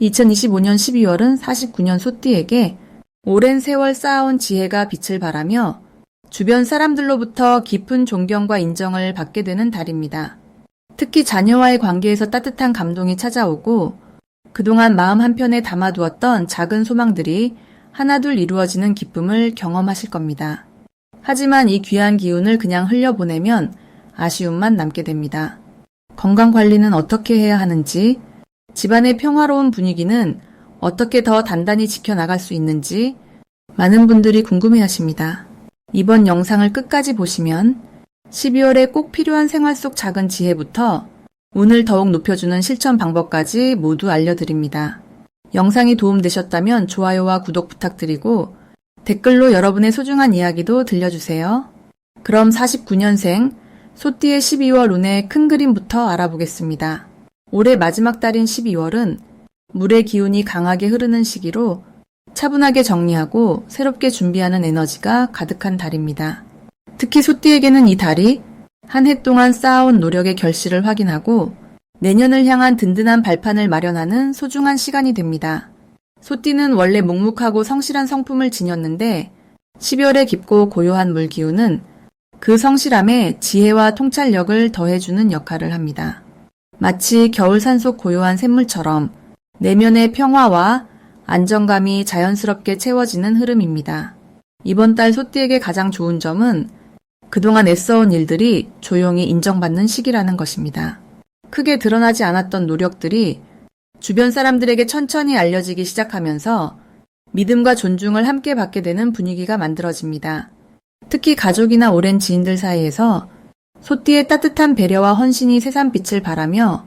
2025년 12월은 49년 소띠에게 오랜 세월 쌓아온 지혜가 빛을 발하며 주변 사람들로부터 깊은 존경과 인정을 받게 되는 달입니다. 특히 자녀와의 관계에서 따뜻한 감동이 찾아오고 그동안 마음 한편에 담아두었던 작은 소망들이 하나둘 이루어지는 기쁨을 경험하실 겁니다. 하지만 이 귀한 기운을 그냥 흘려보내면 아쉬움만 남게 됩니다. 건강 관리는 어떻게 해야 하는지, 집안의 평화로운 분위기는 어떻게 더 단단히 지켜나갈 수 있는지 많은 분들이 궁금해 하십니다. 이번 영상을 끝까지 보시면 12월에 꼭 필요한 생활 속 작은 지혜부터 운을 더욱 높여주는 실천 방법까지 모두 알려드립니다. 영상이 도움되셨다면 좋아요와 구독 부탁드리고 댓글로 여러분의 소중한 이야기도 들려주세요. 그럼 49년생 소띠의 12월 운의 큰 그림부터 알아보겠습니다. 올해 마지막 달인 12월은 물의 기운이 강하게 흐르는 시기로 차분하게 정리하고 새롭게 준비하는 에너지가 가득한 달입니다. 특히 소띠에게는 이 달이 한 해 동안 쌓아온 노력의 결실을 확인하고 내년을 향한 든든한 발판을 마련하는 소중한 시간이 됩니다. 소띠는 원래 묵묵하고 성실한 성품을 지녔는데 12월의 깊고 고요한 물 기운은 그 성실함에 지혜와 통찰력을 더해주는 역할을 합니다. 마치 겨울 산 속 고요한 샘물처럼 내면의 평화와 안정감이 자연스럽게 채워지는 흐름입니다. 이번 달 소띠에게 가장 좋은 점은 그동안 애써온 일들이 조용히 인정받는 시기라는 것입니다. 크게 드러나지 않았던 노력들이 주변 사람들에게 천천히 알려지기 시작하면서 믿음과 존중을 함께 받게 되는 분위기가 만들어집니다. 특히 가족이나 오랜 지인들 사이에서 소띠의 따뜻한 배려와 헌신이 새삼빛을 발하며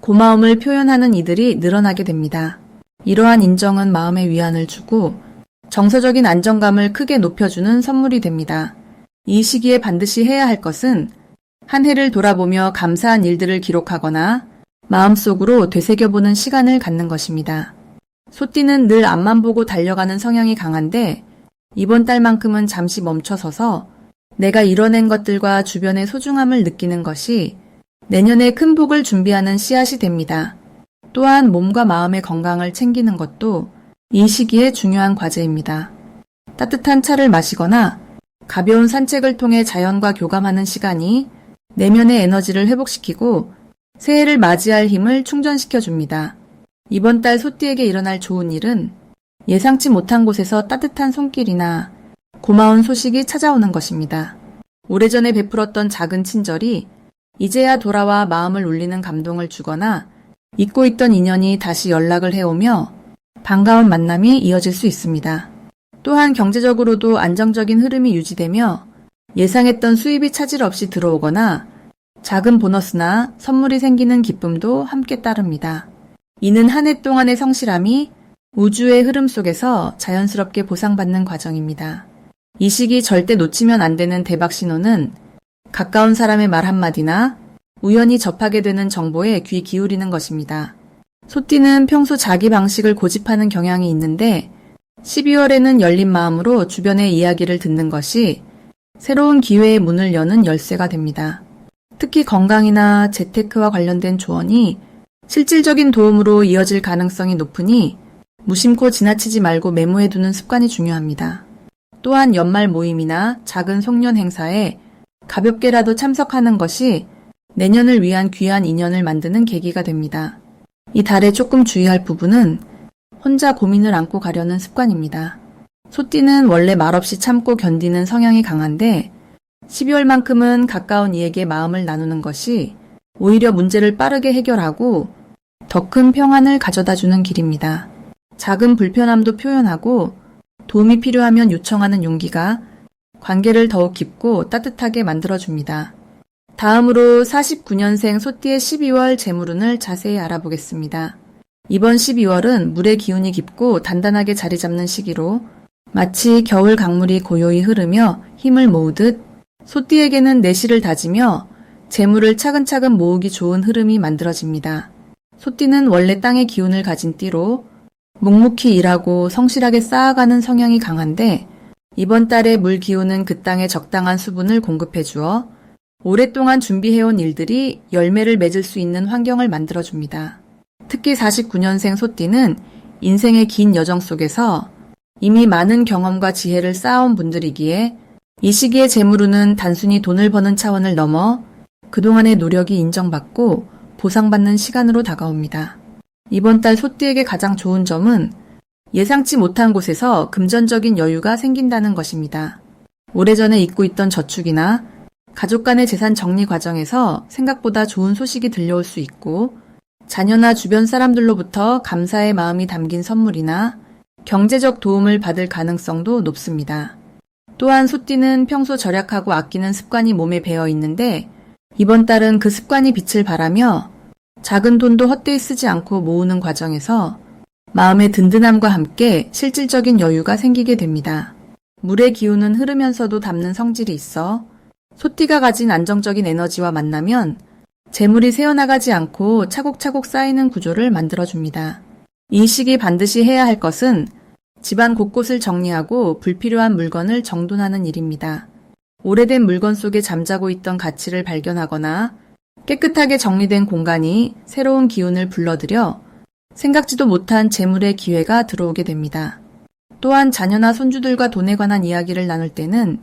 고마움을 표현하는 이들이 늘어나게 됩니다. 이러한 인정은 마음의 위안을 주고 정서적인 안정감을 크게 높여주는 선물이 됩니다. 이 시기에 반드시 해야 할 것은 한 해를 돌아보며 감사한 일들을 기록하거나 마음속으로 되새겨보는 시간을 갖는 것입니다. 소띠는 늘 앞만 보고 달려가는 성향이 강한데 이번 달만큼은 잠시 멈춰서서 내가 이뤄낸 것들과 주변의 소중함을 느끼는 것이 내년에 큰 복을 준비하는 씨앗이 됩니다. 또한 몸과 마음의 건강을 챙기는 것도 이 시기에 중요한 과제입니다. 따뜻한 차를 마시거나 가벼운 산책을 통해 자연과 교감하는 시간이 내면의 에너지를 회복시키고 새해를 맞이할 힘을 충전시켜 줍니다. 이번 달 소띠에게 일어날 좋은 일은 예상치 못한 곳에서 따뜻한 손길이나 고마운 소식이 찾아오는 것입니다. 오래전에 베풀었던 작은 친절이 이제야 돌아와 마음을 울리는 감동을 주거나 잊고 있던 인연이 다시 연락을 해오며 반가운 만남이 이어질 수 있습니다. 또한 경제적으로도 안정적인 흐름이 유지되며 예상했던 수입이 차질 없이 들어오거나 작은 보너스나 선물이 생기는 기쁨도 함께 따릅니다. 이는 한 해 동안의 성실함이 우주의 흐름 속에서 자연스럽게 보상받는 과정입니다. 이 시기 절대 놓치면 안 되는 대박 신호는 가까운 사람의 말 한마디나 우연히 접하게 되는 정보에 귀 기울이는 것입니다. 소띠는 평소 자기 방식을 고집하는 경향이 있는데 12월에는 열린 마음으로 주변의 이야기를 듣는 것이 새로운 기회의 문을 여는 열쇠가 됩니다. 특히 건강이나 재테크와 관련된 조언이 실질적인 도움으로 이어질 가능성이 높으니 무심코 지나치지 말고 메모해두는 습관이 중요합니다. 또한 연말 모임이나 작은 송년 행사에 가볍게라도 참석하는 것이 내년을 위한 귀한 인연을 만드는 계기가 됩니다. 이 달에 조금 주의할 부분은 혼자 고민을 안고 가려는 습관입니다. 소띠는 원래 말없이 참고 견디는 성향이 강한데 12월만큼은 가까운 이에게 마음을 나누는 것이 오히려 문제를 빠르게 해결하고 더 큰 평안을 가져다 주는 길입니다. 작은 불편함도 표현하고 도움이 필요하면 요청하는 용기가 관계를 더욱 깊고 따뜻하게 만들어줍니다. 다음으로 49년생 소띠의 12월 재물운을 자세히 알아보겠습니다. 이번 12월은 물의 기운이 깊고 단단하게 자리 잡는 시기로 마치 겨울 강물이 고요히 흐르며 힘을 모으듯 소띠에게는 내실을 다지며 재물을 차근차근 모으기 좋은 흐름이 만들어집니다. 소띠는 원래 땅의 기운을 가진 띠로 묵묵히 일하고 성실하게 쌓아가는 성향이 강한데 이번 달에 물 기운은 그 땅에 적당한 수분을 공급해 주어 오랫동안 준비해온 일들이 열매를 맺을 수 있는 환경을 만들어줍니다. 특히 49년생 소띠는 인생의 긴 여정 속에서 이미 많은 경험과 지혜를 쌓아온 분들이기에 이 시기의 재물운은 단순히 돈을 버는 차원을 넘어 그동안의 노력이 인정받고 보상받는 시간으로 다가옵니다. 이번 달 소띠에게 가장 좋은 점은 예상치 못한 곳에서 금전적인 여유가 생긴다는 것입니다. 오래전에 잊고 있던 저축이나 가족 간의 재산 정리 과정에서 생각보다 좋은 소식이 들려올 수 있고 자녀나 주변 사람들로부터 감사의 마음이 담긴 선물이나 경제적 도움을 받을 가능성도 높습니다. 또한 소띠는 평소 절약하고 아끼는 습관이 몸에 배어 있는데 이번 달은 그 습관이 빛을 발하며 작은 돈도 헛되이 쓰지 않고 모으는 과정에서 마음의 든든함과 함께 실질적인 여유가 생기게 됩니다. 물의 기운은 흐르면서도 담는 성질이 있어 소띠가 가진 안정적인 에너지와 만나면 재물이 새어나가지 않고 차곡차곡 쌓이는 구조를 만들어줍니다. 이 시기 반드시 해야 할 것은 집안 곳곳을 정리하고 불필요한 물건을 정돈하는 일입니다. 오래된 물건 속에 잠자고 있던 가치를 발견하거나 깨끗하게 정리된 공간이 새로운 기운을 불러들여 생각지도 못한 재물의 기회가 들어오게 됩니다. 또한 자녀나 손주들과 돈에 관한 이야기를 나눌 때는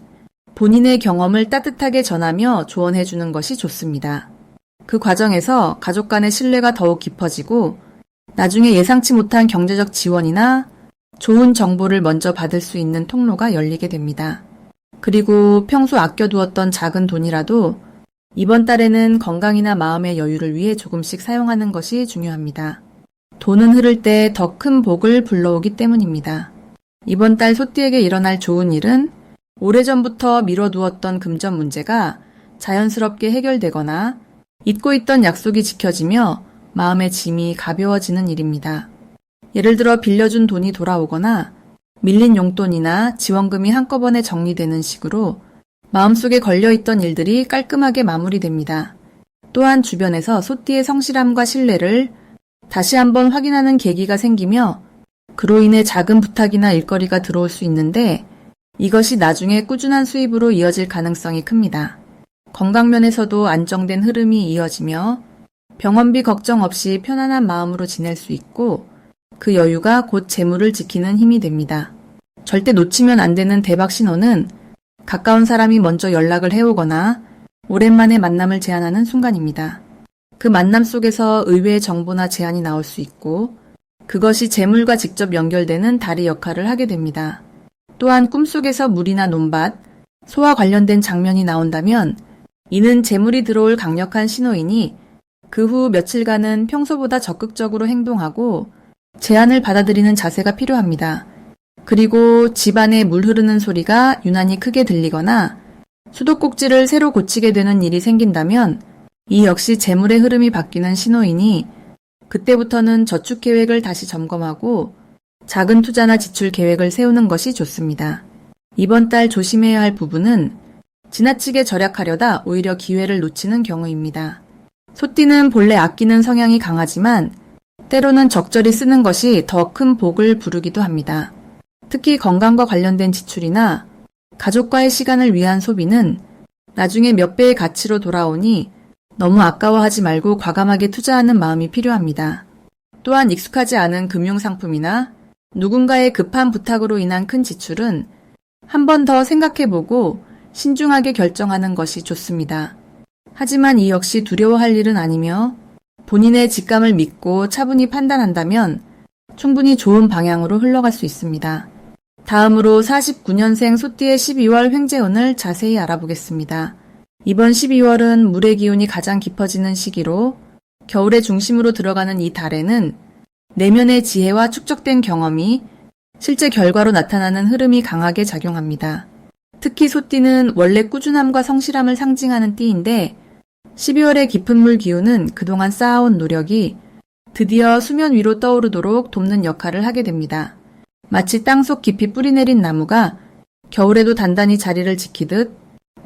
본인의 경험을 따뜻하게 전하며 조언해 주는 것이 좋습니다. 그 과정에서 가족 간의 신뢰가 더욱 깊어지고 나중에 예상치 못한 경제적 지원이나 좋은 정보를 먼저 받을 수 있는 통로가 열리게 됩니다. 그리고 평소 아껴두었던 작은 돈이라도 이번 달에는 건강이나 마음의 여유를 위해 조금씩 사용하는 것이 중요합니다. 돈은 흐를 때 더 큰 복을 불러오기 때문입니다. 이번 달 소띠에게 일어날 좋은 일은 오래전부터 미뤄두었던 금전 문제가 자연스럽게 해결되거나 잊고 있던 약속이 지켜지며 마음의 짐이 가벼워지는 일입니다. 예를 들어 빌려준 돈이 돌아오거나 밀린 용돈이나 지원금이 한꺼번에 정리되는 식으로 마음속에 걸려있던 일들이 깔끔하게 마무리됩니다. 또한 주변에서 소띠의 성실함과 신뢰를 다시 한번 확인하는 계기가 생기며 그로 인해 작은 부탁이나 일거리가 들어올 수 있는데 이것이 나중에 꾸준한 수입으로 이어질 가능성이 큽니다. 건강면에서도 안정된 흐름이 이어지며 병원비 걱정 없이 편안한 마음으로 지낼 수 있고 그 여유가 곧 재물을 지키는 힘이 됩니다. 절대 놓치면 안 되는 대박 신호는 가까운 사람이 먼저 연락을 해오거나 오랜만에 만남을 제안하는 순간입니다. 그 만남 속에서 의외의 정보나 제안이 나올 수 있고 그것이 재물과 직접 연결되는 다리 역할을 하게 됩니다. 또한 꿈속에서 물이나 논밭, 소와 관련된 장면이 나온다면 이는 재물이 들어올 강력한 신호이니 그 후 며칠간은 평소보다 적극적으로 행동하고 제안을 받아들이는 자세가 필요합니다. 그리고 집안에 물 흐르는 소리가 유난히 크게 들리거나 수도꼭지를 새로 고치게 되는 일이 생긴다면 이 역시 재물의 흐름이 바뀌는 신호이니 그때부터는 저축 계획을 다시 점검하고 작은 투자나 지출 계획을 세우는 것이 좋습니다. 이번 달 조심해야 할 부분은 지나치게 절약하려다 오히려 기회를 놓치는 경우입니다. 소띠는 본래 아끼는 성향이 강하지만 때로는 적절히 쓰는 것이 더 큰 복을 부르기도 합니다. 특히 건강과 관련된 지출이나 가족과의 시간을 위한 소비는 나중에 몇 배의 가치로 돌아오니 너무 아까워하지 말고 과감하게 투자하는 마음이 필요합니다. 또한 익숙하지 않은 금융상품이나 누군가의 급한 부탁으로 인한 큰 지출은 한 번 더 생각해보고 신중하게 결정하는 것이 좋습니다. 하지만 이 역시 두려워할 일은 아니며 본인의 직감을 믿고 차분히 판단한다면 충분히 좋은 방향으로 흘러갈 수 있습니다. 다음으로 49년생 소띠의 12월 횡재운을 자세히 알아보겠습니다. 이번 12월은 물의 기운이 가장 깊어지는 시기로 겨울의 중심으로 들어가는 이 달에는 내면의 지혜와 축적된 경험이 실제 결과로 나타나는 흐름이 강하게 작용합니다. 특히 소띠는 원래 꾸준함과 성실함을 상징하는 띠인데 12월의 깊은 물 기운은 그동안 쌓아온 노력이 드디어 수면 위로 떠오르도록 돕는 역할을 하게 됩니다. 마치 땅속 깊이 뿌리내린 나무가 겨울에도 단단히 자리를 지키듯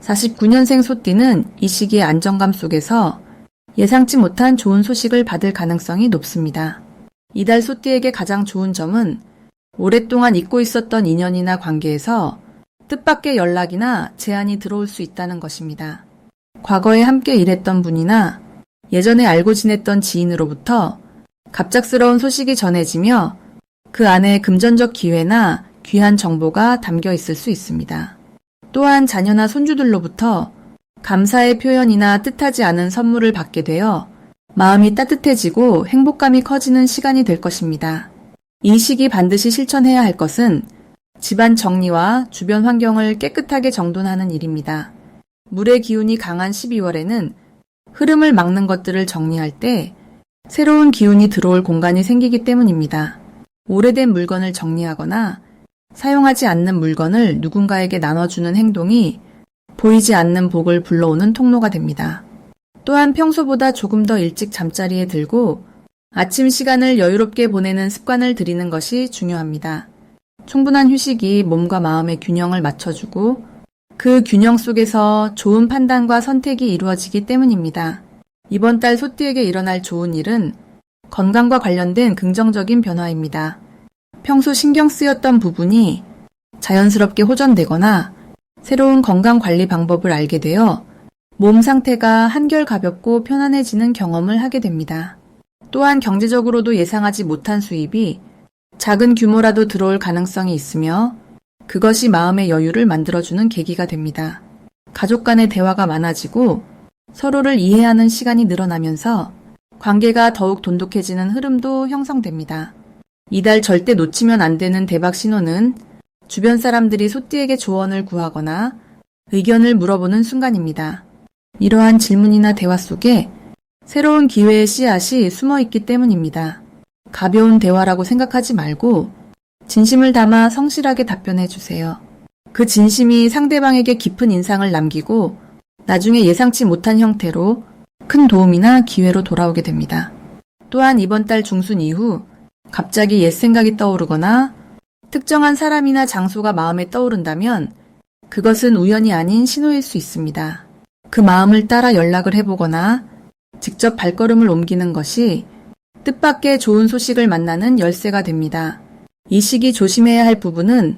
49년생 소띠는 이 시기의 안정감 속에서 예상치 못한 좋은 소식을 받을 가능성이 높습니다. 이달 소띠에게 가장 좋은 점은 오랫동안 잊고 있었던 인연이나 관계에서 뜻밖의 연락이나 제안이 들어올 수 있다는 것입니다. 과거에 함께 일했던 분이나 예전에 알고 지냈던 지인으로부터 갑작스러운 소식이 전해지며 그 안에 금전적 기회나 귀한 정보가 담겨 있을 수 있습니다. 또한 자녀나 손주들로부터 감사의 표현이나 뜻하지 않은 선물을 받게 되어 마음이 따뜻해지고 행복감이 커지는 시간이 될 것입니다. 이 시기 반드시 실천해야 할 것은 집안 정리와 주변 환경을 깨끗하게 정돈하는 일입니다. 물의 기운이 강한 12월에는 흐름을 막는 것들을 정리할 때 새로운 기운이 들어올 공간이 생기기 때문입니다. 오래된 물건을 정리하거나 사용하지 않는 물건을 누군가에게 나눠주는 행동이 보이지 않는 복을 불러오는 통로가 됩니다. 또한 평소보다 조금 더 일찍 잠자리에 들고 아침 시간을 여유롭게 보내는 습관을 들이는 것이 중요합니다. 충분한 휴식이 몸과 마음의 균형을 맞춰주고 그 균형 속에서 좋은 판단과 선택이 이루어지기 때문입니다. 이번 달 소띠에게 일어날 좋은 일은 건강과 관련된 긍정적인 변화입니다. 평소 신경 쓰였던 부분이 자연스럽게 호전되거나 새로운 건강 관리 방법을 알게 되어 몸 상태가 한결 가볍고 편안해지는 경험을 하게 됩니다. 또한 경제적으로도 예상하지 못한 수입이 작은 규모라도 들어올 가능성이 있으며 그것이 마음의 여유를 만들어주는 계기가 됩니다. 가족 간의 대화가 많아지고 서로를 이해하는 시간이 늘어나면서 관계가 더욱 돈독해지는 흐름도 형성됩니다. 이달 절대 놓치면 안 되는 대박 신호는 주변 사람들이 소띠에게 조언을 구하거나 의견을 물어보는 순간입니다. 이러한 질문이나 대화 속에 새로운 기회의 씨앗이 숨어 있기 때문입니다. 가벼운 대화라고 생각하지 말고 진심을 담아 성실하게 답변해 주세요. 그 진심이 상대방에게 깊은 인상을 남기고 나중에 예상치 못한 형태로 큰 도움이나 기회로 돌아오게 됩니다. 또한 이번 달 중순 이후 갑자기 옛 생각이 떠오르거나 특정한 사람이나 장소가 마음에 떠오른다면 그것은 우연이 아닌 신호일 수 있습니다. 그 마음을 따라 연락을 해보거나 직접 발걸음을 옮기는 것이 뜻밖의 좋은 소식을 만나는 열쇠가 됩니다. 이 시기 조심해야 할 부분은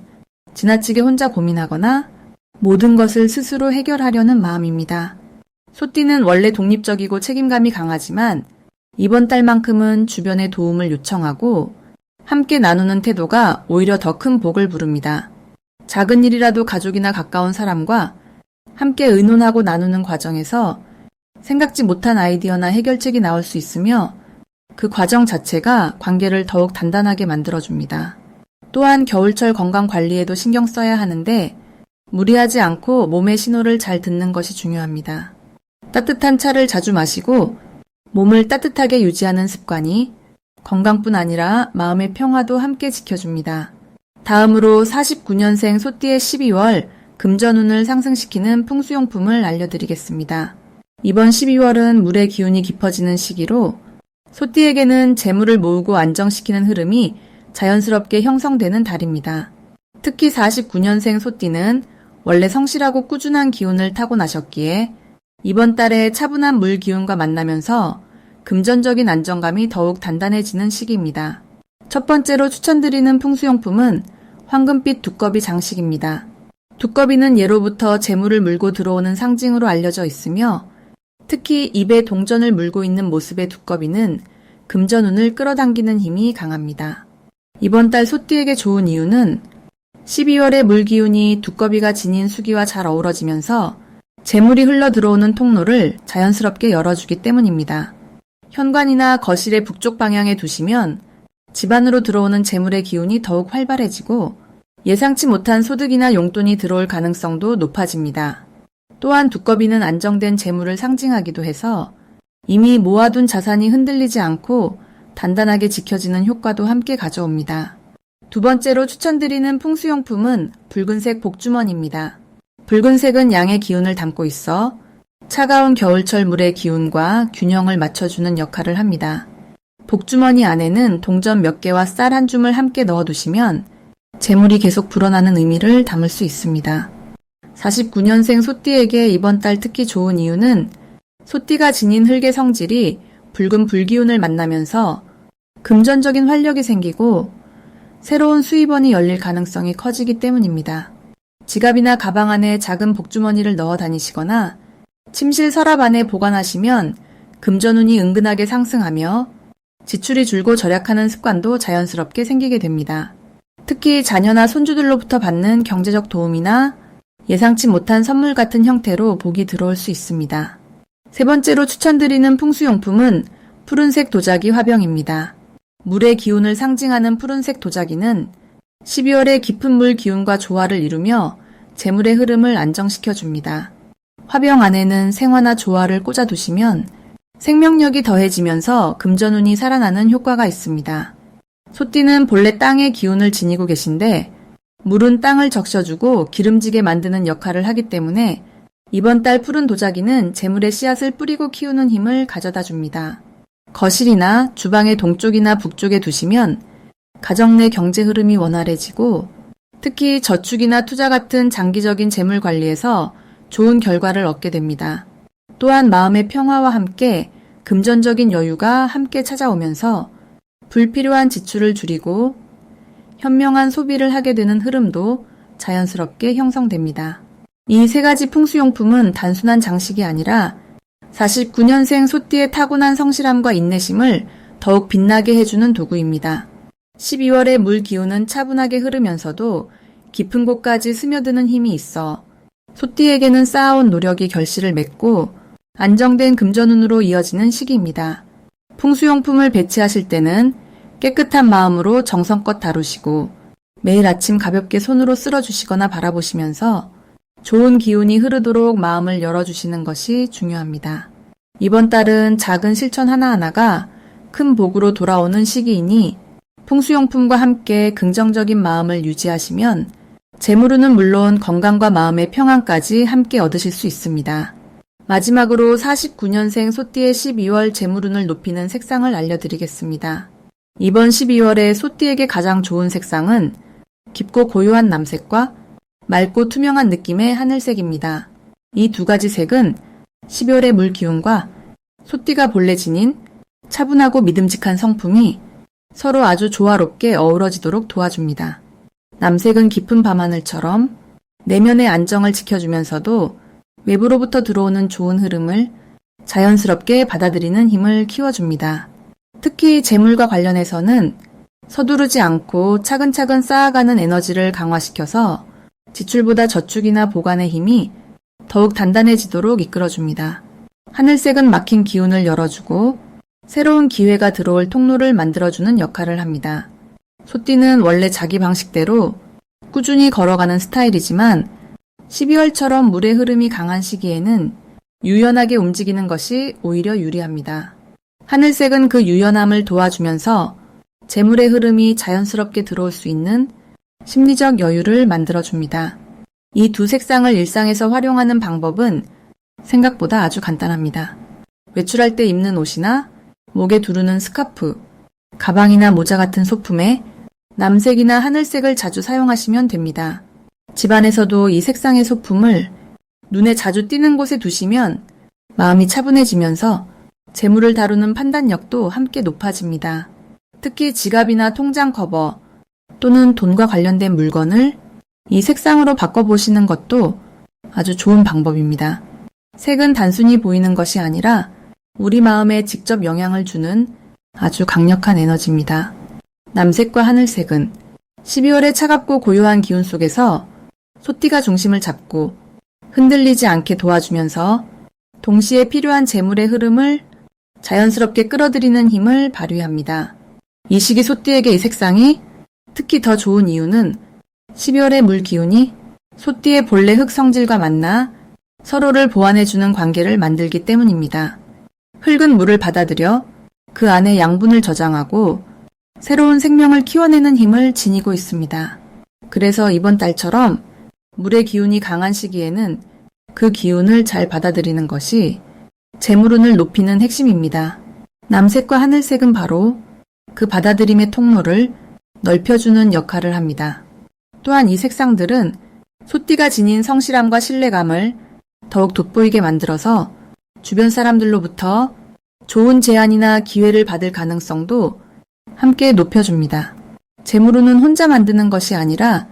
지나치게 혼자 고민하거나 모든 것을 스스로 해결하려는 마음입니다. 소띠는 원래 독립적이고 책임감이 강하지만 이번 달만큼은 주변의 도움을 요청하고 함께 나누는 태도가 오히려 더 큰 복을 부릅니다. 작은 일이라도 가족이나 가까운 사람과 함께 의논하고 나누는 과정에서 생각지 못한 아이디어나 해결책이 나올 수 있으며 그 과정 자체가 관계를 더욱 단단하게 만들어줍니다. 또한 겨울철 건강 관리에도 신경 써야 하는데 무리하지 않고 몸의 신호를 잘 듣는 것이 중요합니다. 따뜻한 차를 자주 마시고 몸을 따뜻하게 유지하는 습관이 건강뿐 아니라 마음의 평화도 함께 지켜줍니다. 다음으로 49년생 소띠의 12월 금전운을 상승시키는 풍수용품을 알려드리겠습니다. 이번 12월은 물의 기운이 깊어지는 시기로 소띠에게는 재물을 모으고 안정시키는 흐름이 자연스럽게 형성되는 달입니다. 특히 49년생 소띠는 원래 성실하고 꾸준한 기운을 타고나셨기에 이번 달에 차분한 물 기운과 만나면서 금전적인 안정감이 더욱 단단해지는 시기입니다. 첫 번째로 추천드리는 풍수용품은 황금빛 두꺼비 장식입니다. 두꺼비는 예로부터 재물을 물고 들어오는 상징으로 알려져 있으며 특히 입에 동전을 물고 있는 모습의 두꺼비는 금전운을 끌어당기는 힘이 강합니다. 이번 달 소띠에게 좋은 이유는 12월의 물기운이 두꺼비가 지닌 수기와 잘 어우러지면서 재물이 흘러 들어오는 통로를 자연스럽게 열어주기 때문입니다. 현관이나 거실의 북쪽 방향에 두시면 집 안으로 들어오는 재물의 기운이 더욱 활발해지고 예상치 못한 소득이나 용돈이 들어올 가능성도 높아집니다. 또한 두꺼비는 안정된 재물을 상징하기도 해서 이미 모아둔 자산이 흔들리지 않고 단단하게 지켜지는 효과도 함께 가져옵니다. 두 번째로 추천드리는 풍수용품은 붉은색 복주머니입니다. 붉은색은 양의 기운을 담고 있어 차가운 겨울철 물의 기운과 균형을 맞춰주는 역할을 합니다. 복주머니 안에는 동전 몇 개와 쌀 한 줌을 함께 넣어두시면 재물이 계속 불어나는 의미를 담을 수 있습니다. 49년생 소띠에게 이번 달 특히 좋은 이유는 소띠가 지닌 흙의 성질이 붉은 불기운을 만나면서 금전적인 활력이 생기고 새로운 수입원이 열릴 가능성이 커지기 때문입니다. 지갑이나 가방 안에 작은 복주머니를 넣어 다니시거나 침실 서랍 안에 보관하시면 금전운이 은근하게 상승하며 지출이 줄고 절약하는 습관도 자연스럽게 생기게 됩니다. 특히 자녀나 손주들로부터 받는 경제적 도움이나 예상치 못한 선물 같은 형태로 복이 들어올 수 있습니다. 세 번째로 추천드리는 풍수용품은 푸른색 도자기 화병입니다. 물의 기운을 상징하는 푸른색 도자기는 12월의 깊은 물 기운과 조화를 이루며 재물의 흐름을 안정시켜 줍니다. 화병 안에는 생화나 조화를 꽂아 두시면 생명력이 더해지면서 금전운이 살아나는 효과가 있습니다. 소띠는 본래 땅의 기운을 지니고 계신데 물은 땅을 적셔주고 기름지게 만드는 역할을 하기 때문에 이번 달 푸른 도자기는 재물의 씨앗을 뿌리고 키우는 힘을 가져다 줍니다. 거실이나 주방의 동쪽이나 북쪽에 두시면 가정 내 경제 흐름이 원활해지고 특히 저축이나 투자 같은 장기적인 재물 관리에서 좋은 결과를 얻게 됩니다. 또한 마음의 평화와 함께 금전적인 여유가 함께 찾아오면서 불필요한 지출을 줄이고 현명한 소비를 하게 되는 흐름도 자연스럽게 형성됩니다. 이 세 가지 풍수용품은 단순한 장식이 아니라 49년생 소띠의 타고난 성실함과 인내심을 더욱 빛나게 해주는 도구입니다. 12월의 물 기운은 차분하게 흐르면서도 깊은 곳까지 스며드는 힘이 있어 소띠에게는 쌓아온 노력이 결실을 맺고 안정된 금전운으로 이어지는 시기입니다. 풍수용품을 배치하실 때는 깨끗한 마음으로 정성껏 다루시고 매일 아침 가볍게 손으로 쓸어주시거나 바라보시면서 좋은 기운이 흐르도록 마음을 열어주시는 것이 중요합니다. 이번 달은 작은 실천 하나하나가 큰 복으로 돌아오는 시기이니 풍수용품과 함께 긍정적인 마음을 유지하시면 재물운은 물론 건강과 마음의 평안까지 함께 얻으실 수 있습니다. 마지막으로 49년생 소띠의 12월 재물운을 높이는 색상을 알려드리겠습니다. 이번 12월에 소띠에게 가장 좋은 색상은 깊고 고요한 남색과 맑고 투명한 느낌의 하늘색입니다. 이 두 가지 색은 12월의 물 기운과 소띠가 본래 지닌 차분하고 믿음직한 성품이 서로 아주 조화롭게 어우러지도록 도와줍니다. 남색은 깊은 밤하늘처럼 내면의 안정을 지켜주면서도 외부로부터 들어오는 좋은 흐름을 자연스럽게 받아들이는 힘을 키워줍니다. 특히 재물과 관련해서는 서두르지 않고 차근차근 쌓아가는 에너지를 강화시켜서 지출보다 저축이나 보관의 힘이 더욱 단단해지도록 이끌어줍니다. 하늘색은 막힌 기운을 열어주고 새로운 기회가 들어올 통로를 만들어주는 역할을 합니다. 소띠는 원래 자기 방식대로 꾸준히 걸어가는 스타일이지만 12월처럼 물의 흐름이 강한 시기에는 유연하게 움직이는 것이 오히려 유리합니다. 하늘색은 그 유연함을 도와주면서 재물의 흐름이 자연스럽게 들어올 수 있는 심리적 여유를 만들어줍니다. 이 두 색상을 일상에서 활용하는 방법은 생각보다 아주 간단합니다. 외출할 때 입는 옷이나 목에 두르는 스카프, 가방이나 모자 같은 소품에 남색이나 하늘색을 자주 사용하시면 됩니다. 집안에서도 이 색상의 소품을 눈에 자주 띄는 곳에 두시면 마음이 차분해지면서 재물을 다루는 판단력도 함께 높아집니다. 특히 지갑이나 통장 커버 또는 돈과 관련된 물건을 이 색상으로 바꿔보시는 것도 아주 좋은 방법입니다. 색은 단순히 보이는 것이 아니라 우리 마음에 직접 영향을 주는 아주 강력한 에너지입니다. 남색과 하늘색은 12월의 차갑고 고요한 기운 속에서 소띠가 중심을 잡고 흔들리지 않게 도와주면서 동시에 필요한 재물의 흐름을 자연스럽게 끌어들이는 힘을 발휘합니다. 이 시기 소띠에게 이 색상이 특히 더 좋은 이유는 12월의 물 기운이 소띠의 본래 흙 성질과 만나 서로를 보완해주는 관계를 만들기 때문입니다. 흙은 물을 받아들여 그 안에 양분을 저장하고 새로운 생명을 키워내는 힘을 지니고 있습니다. 그래서 이번 달처럼 물의 기운이 강한 시기에는 그 기운을 잘 받아들이는 것이 재물운을 높이는 핵심입니다. 남색과 하늘색은 바로 그 받아들임의 통로를 넓혀주는 역할을 합니다. 또한 이 색상들은 소띠가 지닌 성실함과 신뢰감을 더욱 돋보이게 만들어서 주변 사람들로부터 좋은 제안이나 기회를 받을 가능성도 함께 높여줍니다. 재물운은 혼자 만드는 것이 아니라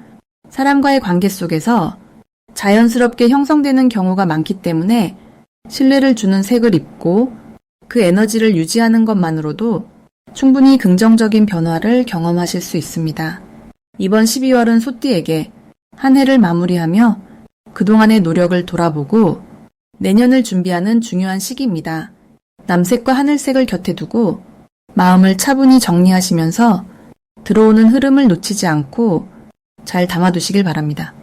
사람과의 관계 속에서 자연스럽게 형성되는 경우가 많기 때문에 신뢰를 주는 색을 입고 그 에너지를 유지하는 것만으로도 충분히 긍정적인 변화를 경험하실 수 있습니다. 이번 12월은 소띠에게 한 해를 마무리하며 그동안의 노력을 돌아보고 내년을 준비하는 중요한 시기입니다. 남색과 하늘색을 곁에 두고 마음을 차분히 정리하시면서 들어오는 흐름을 놓치지 않고 잘 담아두시길 바랍니다.